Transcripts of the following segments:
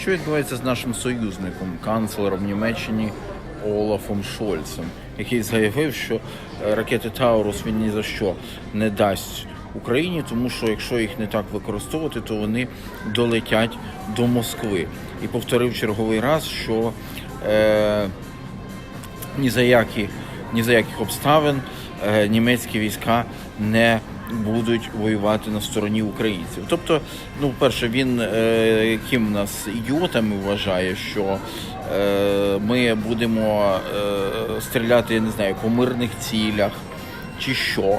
Що відбувається з нашим союзником, канцлером Німеччини Олафом Шольцем, який заявив, що е, ракети Таурус він ні за що не дасть Україні, тому що якщо їх не так використовувати, то вони долетять до Москви. І повторив черговий раз, що е, ні за які ні за яких обставин е, німецькі війська не будуть воювати на стороні українців. Тобто, ну, перше, він е, яким нас ідіотами вважає, що е, ми будемо е, стріляти, я не знаю, по мирних цілях чи що.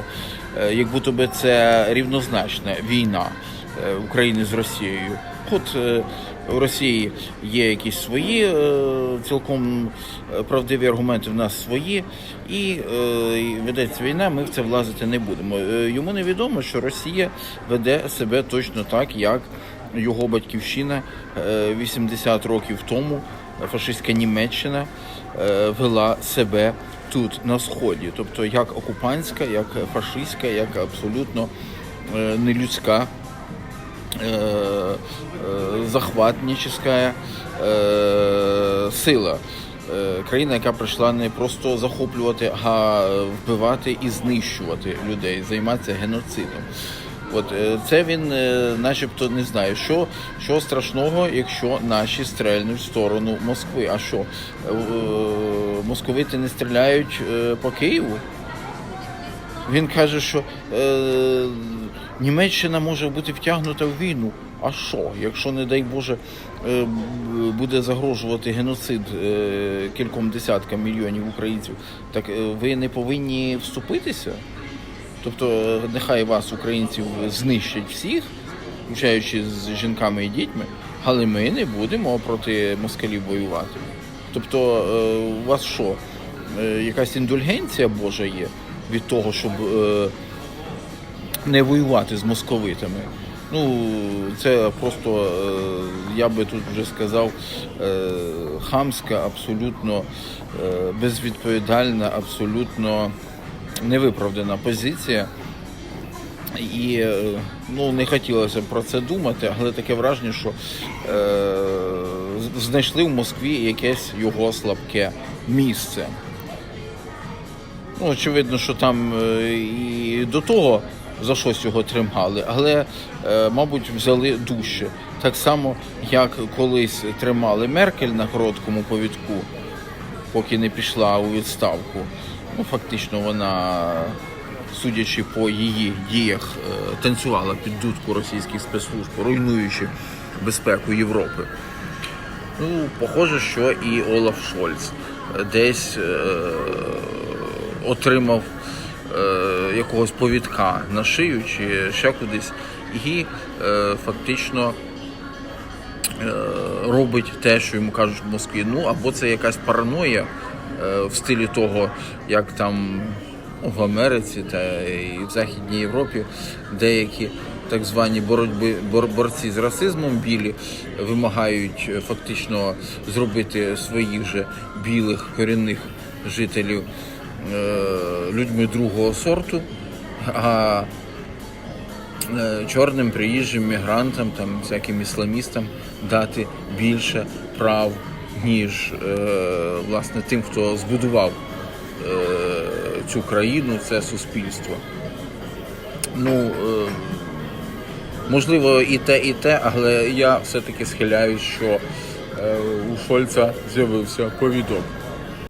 Е, як будто би це рівнозначна війна е, України з Росією. От е, у Росії є якісь свої е, цілком е, правдиві аргументи, в нас свої, і е, ведеться війна, ми в це влазити не будемо. Йому невідомо, що Росія веде себе точно так, як його батьківщина е, 80 років тому, фашистська Німеччина вела себе тут на сході, тобто як окупантська, як фашистська, як абсолютно нелюдська э, э, захватническая э, сила. Е, Країна, яка прийшла не просто захоплювати, а вбивати і знищувати людей, займатися геноцидом. От е, це він, е, начебто, не знає, що, що страшного, якщо наші стрельнуть в сторону Москви. А що? Е, е, Московити не стріляють е, по Києву? Він каже, що е, Німеччина може бути втягнута в війну. А що, якщо, не дай Боже, е, буде загрожувати геноцид е, кільком десяткам мільйонів українців, так е, ви не повинні вступитися? Тобто, нехай вас, українців, знищать всіх, включаючи з жінками і дітьми, але ми не будемо проти москалів воювати. Тобто, у вас що, якась індульгенція Божа є від того, щоб не воювати з московитами? Ну, це просто, е, я би тут вже сказав, е, хамська, абсолютно е, безвідповідальна, абсолютно невиправдана позиція. І ну, не хотілося б про це думати, але таке враження, що знайшли в Москві якесь його слабке місце. Ну, очевидно, що там і до того за щось його тримали, але, е, мабуть, взяли дужче. Так само, як колись тримали Меркель на короткому повідку, поки не пішла у відставку. Ну, фактично, вона, судячи по її діях, е, танцювала під дудку російських спецслужб, руйнуючи безпеку Європи. Ну, похоже, що і Олаф Шольц десь е, отримав е, якогось повідка на шию чи ще кудись, і е, фактично е, робить те, що йому кажуть в Москві. Ну або це якась параноя в стилі того, як там в Америці та і в Західній Європі деякі так звані боротьби бор- борці з расизмом білі вимагають фактично зробити своїх же білих корінних жителів людьми другого сорту. А е, чорним приїжджим мігрантам, там всяким ісламістам дати більше прав, ніж е, власне тим, хто збудував е, цю країну, це суспільство. Ну, е, можливо, і те, і те, але я все-таки схиляюсь, що е, у Шольца з'явився повідок.